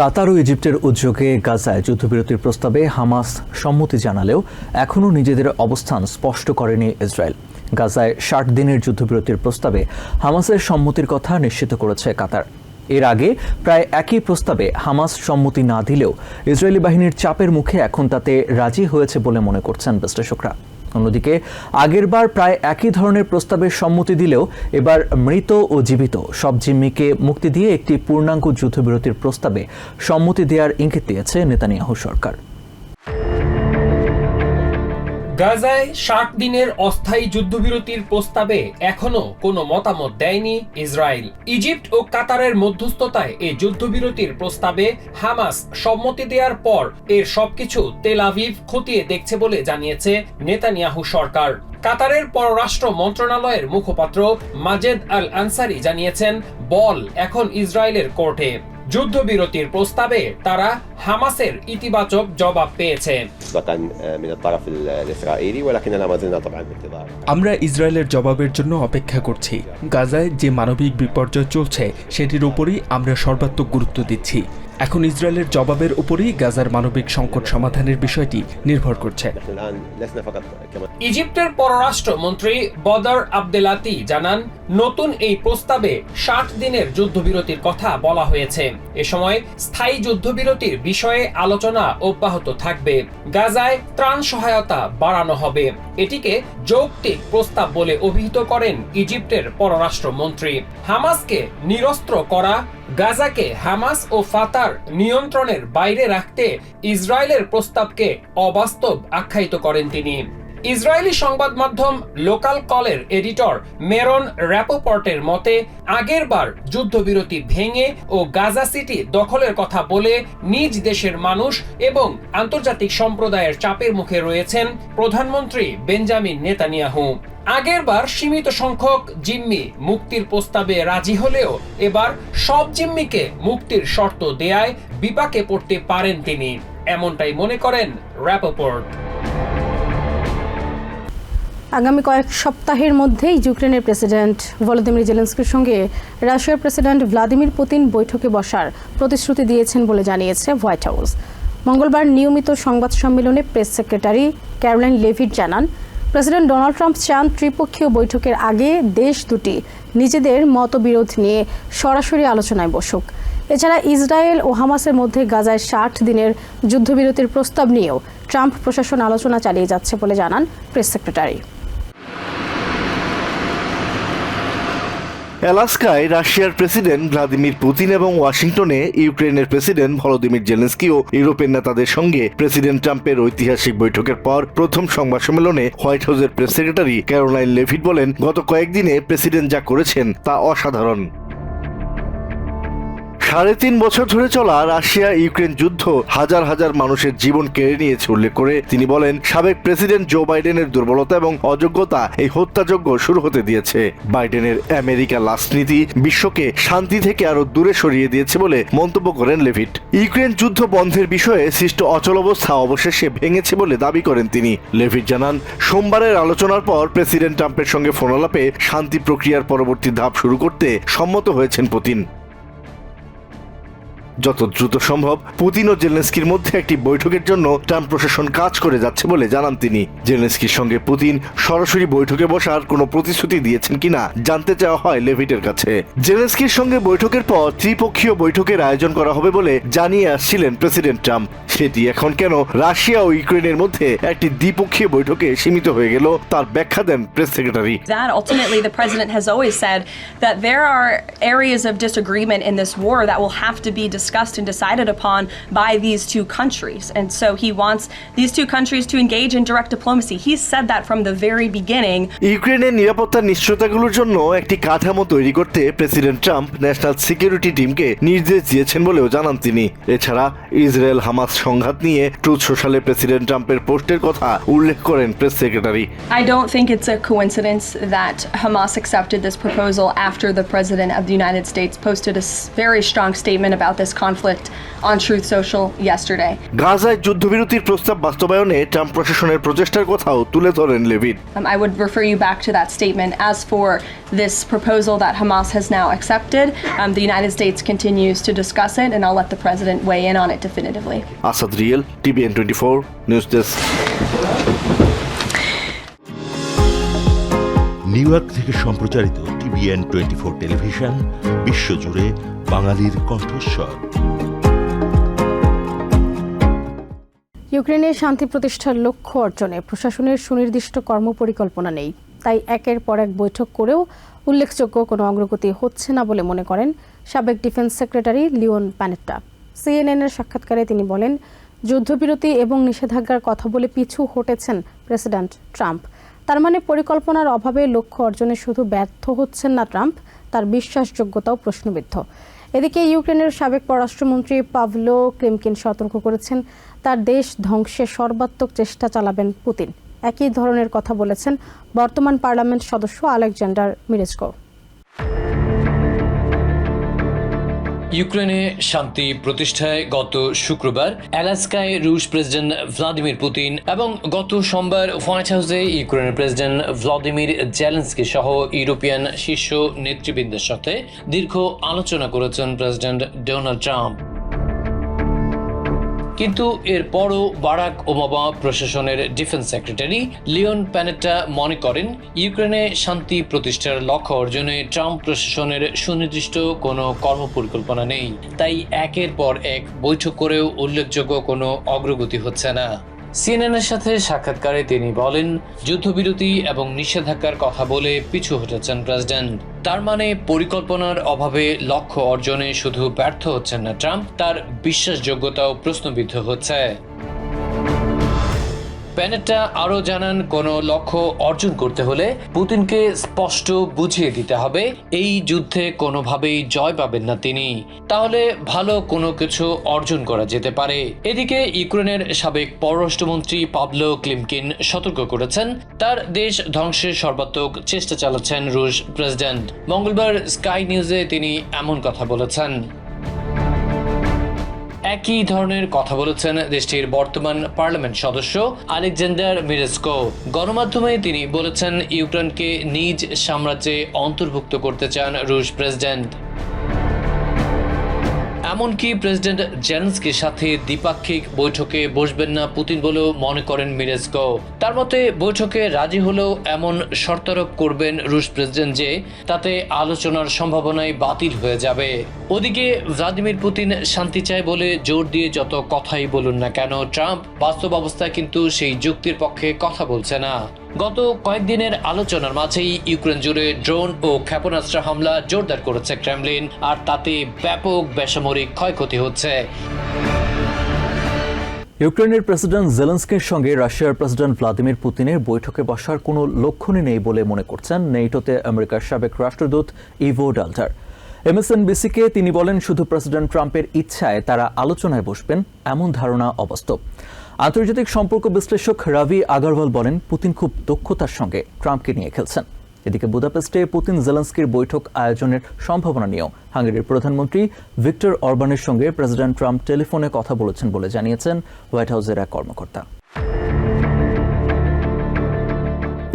কাতার ও ইজিপ্টের উদ্যোগে গাজায় যুদ্ধবিরতির প্রস্তাবে হামাস সম্মতি জানালেও এখনও নিজেদের অবস্থান স্পষ্ট করেনি ইসরায়েল। গাজায় ষাট দিনের যুদ্ধবিরতির প্রস্তাবে হামাসের সম্মতির কথা নিশ্চিত করেছে কাতার। এর আগে প্রায় একই প্রস্তাবে হামাস সম্মতি না দিলেও ইসরায়েলি বাহিনীর চাপের মুখে এখন তাতে রাজি হয়েছে বলে মনে করছেন বিশ্লেষকরা। অন্যদিকে আগেরবার প্রায় একই ধরনের প্রস্তাবে সম্মতি দিলেও এবার মৃত ও জীবিত সব জিম্মিকে মুক্তি দিয়ে একটি পূর্ণাঙ্গ যুদ্ধবিরতির প্রস্তাবে সম্মতি দেওয়ার ইঙ্গিত দিয়েছে নেতানিয়াহু সরকার। গাজায় ষাট দিনের অস্থায়ী যুদ্ধবিরতির প্রস্তাবে এখনও কোনো মতামত দেয়নি ইসরায়েল। ইজিপ্ট ও কাতারের মধ্যস্থতায় এই যুদ্ধবিরতির প্রস্তাবে হামাস সম্মতি দেওয়ার পর এর সবকিছু তেল আভিভ খতিয়ে দেখছে বলে জানিয়েছে নেতানিয়াহু সরকার। কাতারের পররাষ্ট্র মন্ত্রণালয়ের মুখপাত্র মাজেদ আল আনসারি জানিয়েছেন, বল এখন ইসরায়েলের কোর্টে। যুদ্ধবিরতির প্রস্তাবে তারা হামাসের ইতিবাচক জবাব পেয়েছে। আমরা ইসরায়েলের জবাবের জন্য অপেক্ষা করছি। গাজায় যে মানবিক বিপর্যয় চলছে সেটির উপরই আমরা সর্বাত্মক গুরুত্ব দিচ্ছি। এখন ইসরায়েলের জবাবের উপরেই গাজার মানবিক সংকট সমাধানের বিষয়টি নির্ভর করছে। ইজিপ্টের পররাষ্ট্র মন্ত্রী বদর আবদেলাতি জানান, নতুন এই প্রস্তাবে ষাট দিনের যুদ্ধবিরতির কথা বলা হয়েছে। এ সময় স্থায়ী যুদ্ধবিরতির বিষয়ে আলোচনা অব্যাহত থাকবে। গাজায় ত্রাণ সহায়তা বাড়ানো হবে। এটিকে যৌক্তিক প্রস্তাব বলে অভিহিত করেন ইজিপ্টের পররাষ্ট্র মন্ত্রী হামাসকে নিরস্ত্র করা গাজাকে হামাস ও ফাতার নিয়ন্ত্রণের বাইরে রাখতে ইসরায়েলের প্রস্তাবকে অবাস্তব আখ্যায়িত করেন তিনি। ইসরায়েলি সংবাদ মাধ্যম লোকাল কলের এডিটর মেরন র্যাপোপর্টের মতে আগেরবার যুদ্ধবিরতি ভেঙে ও গাজা সিটি দখলের কথা বলে নিজ দেশের মানুষ এবং আন্তর্জাতিক সম্প্রদায়ের চাপের মুখে রয়েছেন প্রধানমন্ত্রী বেঞ্জামিন নেতানিয়াহু। আগেরবার সীমিত সংখ্যক জিম্মি মুক্তির প্রস্তাবে রাজি হলেও এবার সব জিম্মিকে মুক্তির শর্ত দেয়ায় বিপাকে পড়তে পারেন তিনি। এমনটাই মনে করেন র্যাপোপোর্ট আগামী কয়েক সপ্তাহের মধ্যেই ইউক্রেনের প্রেসিডেন্ট ভলোদিমির জেলেন্সকির সঙ্গে রাশিয়ার প্রেসিডেন্ট ভ্লাদিমির পুতিন বৈঠকে বসার প্রতিশ্রুতি দিয়েছেন বলে জানিয়েছে হোয়াইট হাউস। মঙ্গলবার নিয়মিত সংবাদ সম্মেলনে প্রেস সেক্রেটারি ক্যারোলাইন লেভিট জানান প্রেসিডেন্ট ডোনাল্ড ট্রাম্প চান ত্রিপক্ষীয় বৈঠকের আগে দেশ দুটি নিজেদের মতবিরোধ নিয়ে সরাসরি আলোচনায় বসুক। এছাড়া ইসরায়েল ও হামাসের মধ্যে গাজায় ষাট দিনের যুদ্ধবিরতির প্রস্তাব নিয়েও ট্রাম্প প্রশাসন আলোচনা চালিয়ে যাচ্ছে বলে জানান প্রেস সেক্রেটারি। অ্যালাস্কায় রাশিয়ার প্রেসিডেন্ট ভ্লাদিমির পুতিন এবং ওয়াশিংটনে ইউক্রেনের প্রেসিডেন্ট ভলোদিমির জেলেন্সকি ও ইউরোপের নেতাদের সঙ্গে প্রেসিডেন্ট ট্রাম্পের ঐতিহাসিক বৈঠকের পর প্রথম সংবাদ সম্মেলনে হোয়াইট হাউসের প্রেস সেক্রেটারি ক্যারোলাইন লেভিট বলেন, গত কয়েকদিনে প্রেসিডেন্ট যা করেছেন তা অসাধারণ। সাড়ে তিন বছর ধরে চলা রাশিয়া ইউক্রেন যুদ্ধ হাজার হাজার মানুষের জীবন কেড়ে নিয়েছে উল্লেখ করে তিনি বলেন, সাবেক প্রেসিডেন্ট জো বাইডেনের দুর্বলতা এবং অযোগ্যতা এই হত্যাযজ্ঞ শুরু হতে দিয়েছে। বাইডেনের আমেরিকা লাস্ট নীতি বিশ্বকে শান্তি থেকে আরও দূরে সরিয়ে দিয়েছে বলে মন্তব্য করেন লেভিট। ইউক্রেন যুদ্ধ বন্ধের বিষয়ে সৃষ্ট অচলাবস্থা অবশেষে ভেঙেছে বলে দাবি করেন তিনি। লেভিট জানান, সোমবারের আলোচনার পর প্রেসিডেন্ট ট্রাম্পের সঙ্গে ফোনালাপে শান্তি প্রক্রিয়ার পরবর্তী ধাপ শুরু করতে সম্মত হয়েছেন পুতিন। যত দ্রুত সম্ভব, পুতিন ও জেলেন্সকির মধ্যে একটি বৈঠকের জন্য ট্রাম্প প্রশাসন কাজ করে যাচ্ছে বলে জানান তিনি। জেলেন্সকির সঙ্গে পুতিন সরাসরি বৈঠকে বসার কোনো প্রতিশ্রুতি দিয়েছেন কিনা জানতে চাওয়া হয় লেভিটের কাছে। জেলেন্সকির সঙ্গে বৈঠকের পর ত্রিপক্ষীয় বৈঠকের আয়োজন করা হবে বলে জানিয়ে আসছিলেন প্রেসিডেন্ট ট্রাম্প। সেটি এখন কেন রাশিয়া ও ইউক্রেনের মধ্যে একটি দ্বিপক্ষীয় বৈঠকে সীমিত হয়ে গেল তার ব্যাখ্যা দেন press secretary. That ultimately the president has always said that there are areas of disagreement in this war that will have to be discussed and decided upon by these two countries. And so he wants these two countries to engage in direct diplomacy. He's said that from the very beginning. ইউক্রেনের নিরাপত্তার নিশ্চয়তাগুলোর জন্য একটি কাঠামো তৈরি করতে president Trump national security টিমকে নির্দেশ দিয়েছেন বলেও জানান তিনি এছাড়া ইসরায়েল হামাস সংঘাত নিয়ে ট্রুথ সোশ্যালে প্রেসিডেন্ট ট্রাম্পের পোস্টের কথা উল্লেখ করেন press secretary I don't think it's a coincidence that Hamas accepted this proposal after the president of the United States posted a very strong statement about this this conflict on Truth Social yesterday. গাজায় যুদ্ধবিরতির প্রস্তাব বাস্তবায়নে Trump প্রশাসনের প্রচেষ্টার কথাও তুলে ধরেন Levin Um, I would refer you back to that statement. As for this proposal that Hamas has now accepted, um, the United States continues to discuss it, and I'll let the president weigh in on it definitively. Real TVN twenty four news desk New York থেকে সম্প্রচারিত TVN twenty four television বিশ্বজুড়ে বাঙালির কণ্ঠস্বর। ইউক্রেনের শান্তি প্রতিষ্ঠার লক্ষ্য অর্জনে প্রশাসনের সুনির্দিষ্ট কর্মপরিকল্পনা নেই। তাই একের পর এক বৈঠক করেও উল্লেখযোগ্য কোনো অগ্রগতি হচ্ছে না বলে মনে করেন সাবেক ডিফেন্স সেক্রেটারি লিওন প্যানেট্টা। সিএনএনের সাক্ষাৎকারে তিনি বলেন, যুদ্ধবিরতি এবং নিষেধাজ্ঞার কথা বলে পিছু হটেছেন প্রেসিডেন্ট ট্রাম্প। তার মানে পরিকল্পনার অভাবে লক্ষ্য অর্জনে শুধু ব্যর্থ হচ্ছেন না ট্রাম্প, তার বিশ্বাসযোগ্যতাও প্রশ্নবিদ্ধ। এদিকে ইউক্রেনের সাবেক পররাষ্ট্রমন্ত্রী পাভলো ক্রিমকিন সতর্ক করেছেন, তার দেশ ধ্বংসে সর্বাত্মক চেষ্টা চালাবেন পুতিন। একই ধরনের কথা বলেছেন বর্তমান পার্লামেন্ট সদস্য আলেকজান্ডার মিরেস্কো। ইউক্রেনে শান্তি প্রতিষ্ঠায় গত শুক্রবার অ্যালাস্কায় রুশ প্রেসিডেন্ট ভ্লাদিমির পুতিন এবং গত সোমবার হোয়াইট হাউসে ইউক্রেনের প্রেসিডেন্ট ভ্লাদিমির জেলেন্সকি সহ ইউরোপিয়ান শীর্ষ নেতৃবৃন্দের সাথে দীর্ঘ আলোচনা করেছেন প্রেসিডেন্ট ডোনাল্ড ট্রাম্প। কিন্তু এরপরও বারাক ওবামা প্রশাসনের ডিফেন্স সেক্রেটারি লিওন প্যানেটা মনে করেন, ইউক্রেনে শান্তি প্রতিষ্ঠার লক্ষ্য অর্জনে ট্রাম্প প্রশাসনের সুনির্দিষ্ট কোনো কর্ম পরিকল্পনা নেই। তাই একের পর এক বৈঠক করেও উল্লেখযোগ্য কোনো অগ্রগতি হচ্ছে না। সিএনএনের সাথে সাক্ষাৎকারে তিনি বলেন, যুদ্ধবিরতি এবং নিষেধাজ্ঞার কথা বলে পিছু হটেছেন প্রেসিডেন্ট। তার মানে পরিকল্পনার অভাবে লক্ষ্য অর্জনে শুধু ব্যর্থ হচ্ছেন না ট্রাম্প, তার বিশ্বাসযোগ্যতাও প্রশ্নবিদ্ধ হচ্ছে। প্যানেটটা আরও জানান, কোনো লক্ষ্য অর্জন করতে হলে পুতিনকে স্পষ্ট বুঝিয়ে দিতে হবে, এই যুদ্ধে কোনোভাবেই জয় পাবেন না তিনি। তাহলে ভালো কোনো কিছু অর্জন করা যেতে পারে। এদিকে ইউক্রেনের সাবেক পররাষ্ট্রমন্ত্রী পাবলো ক্লিমকিন সতর্ক করেছেন, তার দেশ ধ্বংসের সর্বাত্মক চেষ্টা চালাচ্ছেন রুশ প্রেসিডেন্ট। মঙ্গলবার স্কাই নিউজে তিনি এমন কথা বলেছেন। একই ধরনের কথা বলেছেন দেশটির বর্তমান পার্লামেন্ট সদস্য আলেকজান্ডার মিরেস্কো। গণমাধ্যমে তিনি বলেছেন, ইউক্রেনকে নিজ সাম্রাজ্যে অন্তর্ভুক্ত করতে চান রুশ প্রেসিডেন্ট। এমনকি প্রেসিডেন্ট জেলেন্সকির সাথে দ্বিপাক্ষিক বৈঠকে বসবেন না পুতিন বলেও মনে করেন মিরেস্কো তার মতে, বৈঠকে রাজি হলেও এমন শর্তারোপ করবেন রুশ প্রেসিডেন্ট যে তাতে আলোচনার সম্ভাবনাই বাতিল হয়ে যাবে। ওদিকে ভ্লাদিমির পুতিন শান্তি চায় বলে জোর দিয়ে যত কথাই বলুন না কেন, ট্রাম্প বাস্তব অবস্থায় কিন্তু সেই যুক্তির পক্ষে কথা বলছে না। গত কয়েকদিনের আলোচনার মাঝেই ইউক্রেন জুড়ে ড্রোন ও ক্ষেপণাস্ত্র হামলা জোরদার করেছে ক্রেমলিন, আর তাতে ব্যাপক বেসামরিক ক্ষয়ক্ষতি হচ্ছে। ইউক্রেনের প্রেসিডেন্ট জেলেন্সকির সঙ্গে রাশিয়ার প্রেসিডেন্ট ভ্লাদিমির পুতিনের বৈঠকে বসার কোনো লক্ষণই নেই বলে মনে করছেন নেইটোতে আমেরিকার সাবেক রাষ্ট্রদূত ইভো ডাল্টার। এমএসএনবিসিকে তিনি বলেন, শুধু প্রেসিডেন্ট ট্রাম্পের ইচ্ছায় তারা আলোচনায় বসবেন, এমন ধারণা অবাস্তব। আন্তর্জাতিক সম্পর্ক বিশ্লেষক রাভি আগারওয়াল বলেন, পুতিন খুব দক্ষতার সঙ্গে ট্রাম্পকে নিয়ে খেলছেন। এদিকে বুদাপেস্টে পুতিন জেলেন্সকির বৈঠক আয়োজনের সম্ভাবনা নিয়েও হাঙ্গেরির প্রধানমন্ত্রী ভিক্টর অরবানের সঙ্গে প্রেসিডেন্ট ট্রাম্প টেলিফোনে কথা বলেছেন বলে জানিয়েছেন হোয়াইট হাউসের এক কর্মকর্তা।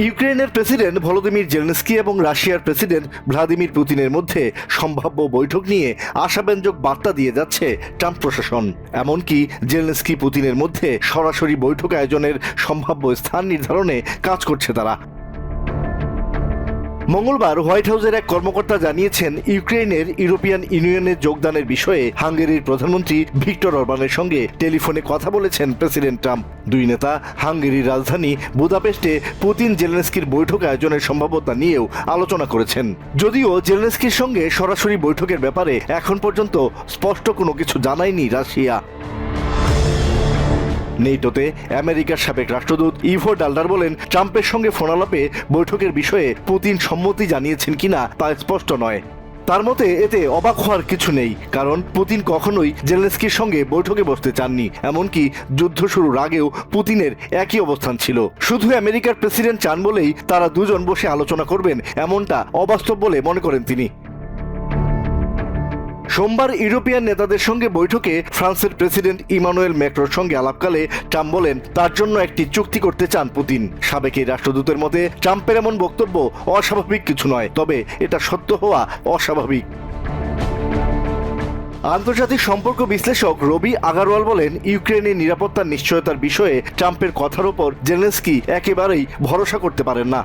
ইউক্রেনের প্রেসিডেন্ট ভলোদিমির জেলেনস্কি এবং রাশিয়ার প্রেসিডেন্ট ভ্লাদিমির পুতিনের মধ্যে সম্ভাব্য বৈঠক নিয়ে আশাব্যঞ্জক বার্তা দিয়ে যাচ্ছে ট্রাম্প প্রশাসন। এমনকি জেলেনস্কি পুতিনের মধ্যে সরাসরি বৈঠক আয়োজনের সম্ভাব্য স্থান নির্ধারণে কাজ করছে তারা। মঙ্গলবার হোয়াইট হাউসের এক কর্মকর্তা জানিয়েছেন ইউক্রেনের ইউরোপিয়ান ইউনিয়নে যোগদানের বিষয়ে হাঙ্গেরির প্রধানমন্ত্রী ভিক্টর অরবানের সঙ্গে টেলিফোনে কথা বলেছেন প্রেসিডেন্ট ট্রাম্প। দুই নেতা হাঙ্গেরির রাজধানী বুদাপেস্টে পুতিন জেলেনস্কির বৈঠক আয়োজনের সম্ভাব্যতা নিয়েও আলোচনা করেছেন। যদিও জেলেনস্কির সঙ্গে সরাসরি বৈঠকের ব্যাপারে এখন পর্যন্ত স্পষ্ট কোনো কিছু জানায়নি রাশিয়া। নেইটোতে আমেরিকার সাবেক রাষ্ট্রদূত ইভো ডাল্ডার বলেন, ট্রাম্পের সঙ্গে ফোনালাপে বৈঠকের বিষয়ে পুতিন সম্মতি জানিয়েছেন কিনা তা স্পষ্ট নয়। তার মতে, এতে অবাক হওয়ার কিছু নেই, কারণ পুতিন কখনোই জেলেনস্কির সঙ্গে বৈঠকে বসতে চাননি, এমনকি যুদ্ধ শুরুর আগেও পুতিনের একই অবস্থান ছিল। শুধু আমেরিকার প্রেসিডেন্ট চান বলেই তারা দুজন বসে আলোচনা করবেন, এমনটা অবাস্তব বলে মনে করেন তিনি। সোমবার ইউরোপিয়ান নেতাদের সঙ্গে বৈঠকে ফ্রান্সের প্রেসিডেন্ট ইমানুয়েল ম্যাক্রোর সঙ্গে আলাপকালে ট্রাম্প বলেন, তার জন্য একটি চুক্তি করতে চান পুতিন। সাবেক এই রাষ্ট্রদূতের মতে, ট্রাম্পের এমন বক্তব্য অস্বাভাবিক কিছু নয়, তবে এটা সত্য হওয়া অস্বাভাবিক। আন্তর্জাতিক সম্পর্ক বিশ্লেষক রবি আগারওয়াল বলেন ইউক্রেনের নিরাপত্তার নিশ্চয়তার বিষয়ে ট্রাম্পের কথার ওপর জেলেন্সকি একেবারেই ভরসা করতে পারেন না।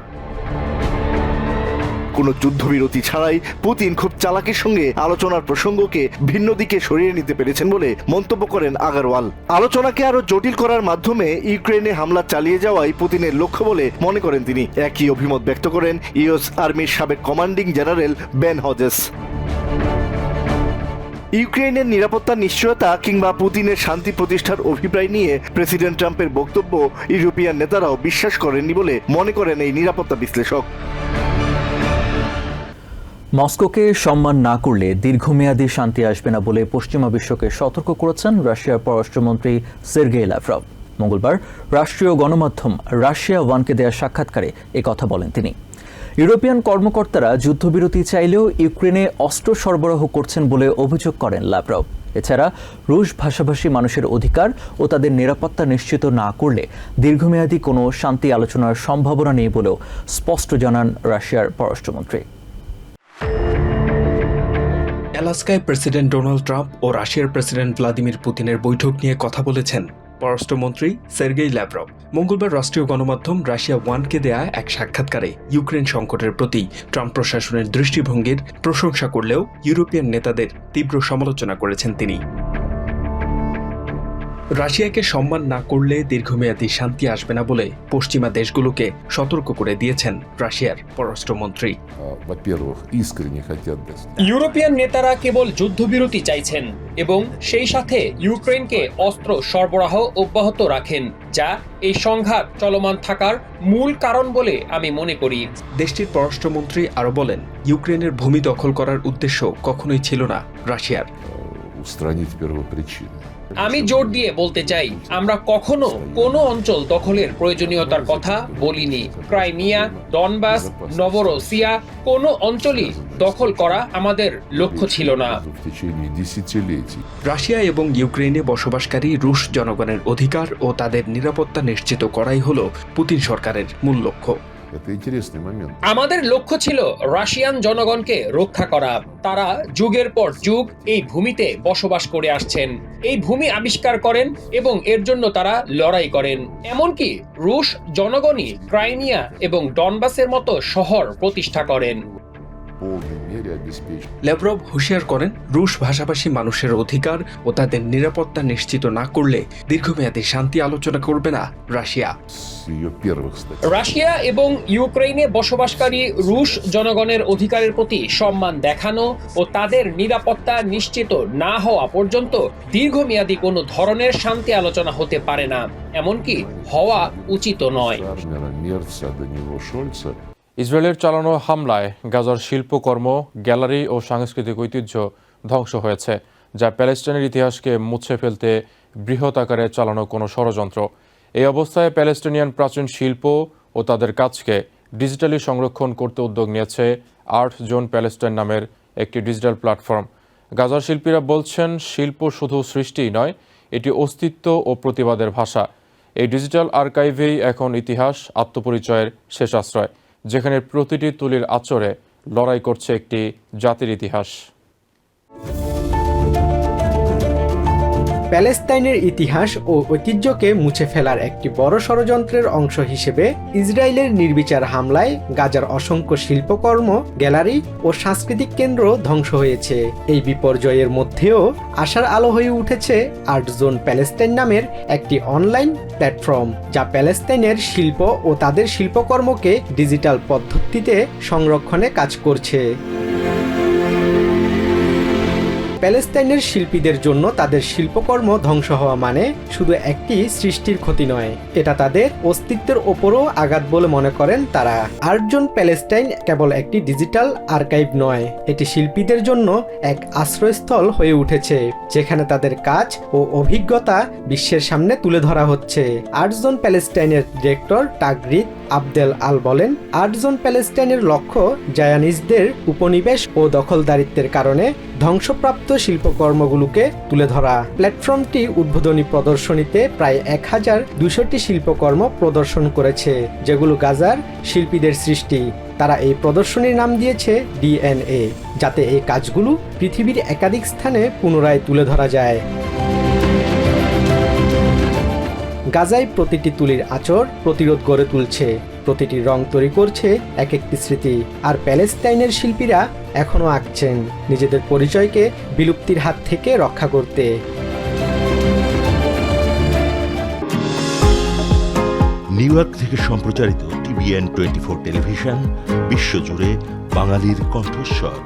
কোনো যুদ্ধবিরতি ছাড়াই পুতিন খুব চালাকির সঙ্গে আলোচনার প্রসঙ্গকে ভিন্ন দিকে সরিয়ে নিতে পেরেছেন বলে মন্তব্য করেন আগারওয়াল। আলোচনাকে আরও জটিল করার মাধ্যমে ইউক্রেনে হামলা চালিয়ে যাওয়াই পুতিনের লক্ষ্য বলে মনে করেন তিনি। একই অভিমত ব্যক্ত করেন ইউএস আর্মির সাবেক কমান্ডিং জেনারেল বেন হজেস। ইউক্রেনের নিরাপত্তার নিশ্চয়তা কিংবা পুতিনের শান্তি প্রতিষ্ঠার অভিপ্রায় নিয়ে প্রেসিডেন্ট ট্রাম্পের বক্তব্য ইউরোপিয়ান নেতারাও বিশ্বাস করেননি বলে মনে করেন এই নিরাপত্তা বিশ্লেষক। মস্কোকে সম্মান না করলে দীর্ঘমেয়াদী শান্তি আসবে না বলে পশ্চিমা বিশ্বকে সতর্ক করেছেন রাশিয়ার পররাষ্ট্রমন্ত্রী সের্গেই ল্যাভরভ মঙ্গলবার রাষ্ট্রীয় গণমাধ্যম রাশিয়া ওয়ানকে দেওয়া সাক্ষাৎকারে কথা বলেন তিনি। ইউরোপিয়ান কর্মকর্তারা যুদ্ধবিরতি চাইলেও ইউক্রেনে অস্ত্র সরবরাহ করছেন বলে অভিযোগ করেন ল্যাভরভ এছাড়া রুশ ভাষাভাষী মানুষের অধিকার ও তাদের নিরাপত্তা নিশ্চিত না করলে দীর্ঘমেয়াদী কোনো শান্তি আলোচনার সম্ভাবনা নেই বলেও স্পষ্ট জানান রাশিয়ার পররাষ্ট্রমন্ত্রী। অ্যালাস্কায় প্রেসিডেন্ট ডোনাল্ড ট্রাম্প ও রাশিয়ার প্রেসিডেন্ট ভ্লাদিমির পুতিনের বৈঠক নিয়ে কথা বলেছেন পররাষ্ট্রমন্ত্রী সের্গেই ল্যাভরভ। মঙ্গলবার রাষ্ট্রীয় গণমাধ্যম রাশিয়া ওয়ানকে দেয়া এক সাক্ষাৎকারে ইউক্রেন সংকটের প্রতি ট্রাম্প প্রশাসনের দৃষ্টিভঙ্গির প্রশংসা করলেও ইউরোপিয়ান নেতাদের তীব্র সমালোচনা করেছেন তিনি। রাশিয়াকে সম্মান না করলে দীর্ঘমেয়াদী শান্তি আসবে না বলে পশ্চিমা দেশগুলোকে সতর্ক করে দিয়েছেন রাশিয়ার পররাষ্ট্রমন্ত্রী во-первых, искренне хотят достичь. ইউরোপিয়ান নেতারা কেবল যুদ্ধবিরতি চাইছেন এবং সেই সাথে ইউক্রেনকে অস্ত্র সরবরাহ অব্যাহত রাখেন যা এই সংঘাত চলমান থাকার মূল কারণ বলে আমি মনে করি দেশটির পররাষ্ট্রমন্ত্রী আরও বলেন ইউক্রেনের ভূমি দখল করার উদ্দেশ্য কখনোই ছিল না রাশিয়ার э, устранить первопричины. আমি জোর দিয়ে বলতে চাই, আমরা কখনো কোনো অঞ্চল দখলের প্রয়োজনীয়তার কথা বলিনি। ক্রাইমিয়া, ডনবাস নবরোসিয়া কোনো অঞ্চলই দখল করা আমাদের লক্ষ্য ছিল না। রাশিয়া এবং ইউক্রেনে বসবাসকারী রুশ জনগণের অধিকার ও তাদের নিরাপত্তা নিশ্চিত করাই হল পুতিন সরকারের মূল লক্ষ্য। это интересный момент. আমাদের লক্ষ্য ছিল রাশিয়ান জনগণকে রক্ষা করা তারা যুগের পর যুগ এই ভূমিতে বসবাস করে আসছেন এই ভূমি আবিষ্কার করেন এবং এর জন্য তারা লড়াই করেন এমনকি রুশ জনগণই ক্রাইমিয়া এবং ডনবাসের মতো শহর প্রতিষ্ঠা করেন ল্যাভরভ হুঁশিয়ার করেন রুশ ভাষাভাষী মানুষের অধিকার ও তাদের নিরাপত্তা নিশ্চিত না করলে দীর্ঘমেয়াদী শান্তি আলোচনা করবে না রাশিয়া। রাশিয়া এবং ইউক্রেনে বসবাসকারী রুশ জনগণের অধিকারের প্রতি সম্মান দেখানো ও তাদের নিরাপত্তা নিশ্চিত না হওয়া পর্যন্ত দীর্ঘমেয়াদী কোনো ধরনের শান্তি আলোচনা হতে পারে না। এমনকি হওয়া উচিত নয়। ইসরায়েলের চালানো হামলায় গাজার শিল্পকর্ম, গ্যালারি ও সাংস্কৃতিক ঐতিহ্য ধ্বংস হয়েছে, যা প্যালেস্টাইনের ইতিহাসকে মুছে ফেলতে বৃহৎ আকারে চালানো কোনো ষড়যন্ত্র। এই অবস্থায় প্যালেস্টিনিয়ান প্রাচীন শিল্প ও তাদের কাজকে ডিজিটালি সংরক্ষণ করতে উদ্যোগ নিয়েছে আর্ট জোন প্যালেস্টাইন নামের একটি ডিজিটাল প্ল্যাটফর্ম। গাজার শিল্পীরা বলছেন, শিল্প শুধু সৃষ্টিই নয়, এটি অস্তিত্ব ও প্রতিবাদের ভাষা। এই ডিজিটাল আর্কাইভেই এখন ইতিহাস, আত্মপরিচয়ের শেষ আশ্রয় যেখানে প্রতিটি তুলির আচরে লড়াই করছে একটি জাতির ইতিহাস। প্যালেস্তাইনের ইতিহাস ও ঐতিহ্যকে মুছে ফেলার একটি বড় ষড়যন্ত্রের অংশ হিসেবে ইসরায়েলের নির্বিচার হামলায় গাজার অসংখ্য শিল্পকর্ম, গ্যালারি ও সাংস্কৃতিক কেন্দ্র ধ্বংস হয়েছে। এই বিপর্যয়ের মধ্যেও আশার আলো হয়ে উঠেছে আর্ট জোন প্যালেস্তাইন নামের একটি অনলাইন প্ল্যাটফর্ম, যা প্যালেস্তাইনের শিল্প ও তাদের শিল্পকর্মকে ডিজিটাল পদ্ধতিতে সংরক্ষণে কাজ করছে। প্যালেস্তাইনের শিল্পীদের জন্য তাদের শিল্পকর্ম ধ্বংস হওয়া মানে শুধু একটি সৃষ্টির ক্ষতি নয়, এটা তাদের অস্তিত্বের ওপরও আঘাত বলে মনে করেন তারা। আটজন প্যালেস্টাইন কেবল একটি ডিজিটাল আর্কাইভ নয়, এটি শিল্পীদের জন্য এক আশ্রয়স্থল হয়ে উঠেছে, যেখানে তাদের কাজ ও অভিজ্ঞতা বিশ্বের সামনে তুলে ধরা হচ্ছে। আটজন প্যালেস্টাইনের ডিরেক্টর টাগরিদ আবদেল আল বলেন আটজন প্যালেস্টাইনের লক্ষ্য জায়ানিজদের উপনিবেশ ও দখলদারিত্বের কারণে ধ্বংসপ্রাপ্ত শিল্পকর্মগুলোকে তুলে ধরা। প্ল্যাটফর্মটি উদ্বোধনী প্রদর্শনীতে প্রায় এক হাজার দুশোটি শিল্পকর্ম প্রদর্শন করেছে, যেগুলো গাজার শিল্পীদের সৃষ্টি। তারা এই প্রদর্শনীর নাম দিয়েছে ডিএনএ, যাতে এই কাজগুলো পৃথিবীর একাধিক স্থানে পুনরায় তুলে ধরা যায়। গাজায় প্রতিটি তুলির আচর প্রতিরোধ গড়ে তুলছে। প্রতিটি রং তৈরি করছে এক একটি স্মৃতি। আর প্যালেস্তাইনের শিল্পীরা এখনও আঁকছেন নিজেদের পরিচয়কে বিলুপ্তির হাত থেকে রক্ষা করতে। নিউ ইয়র্ক থেকে সম্প্রচারিত টিভিএন টোয়েন্টি ফোর টেলিভিশন, বিশ্বজুড়ে বাঙালির কণ্ঠস্বর।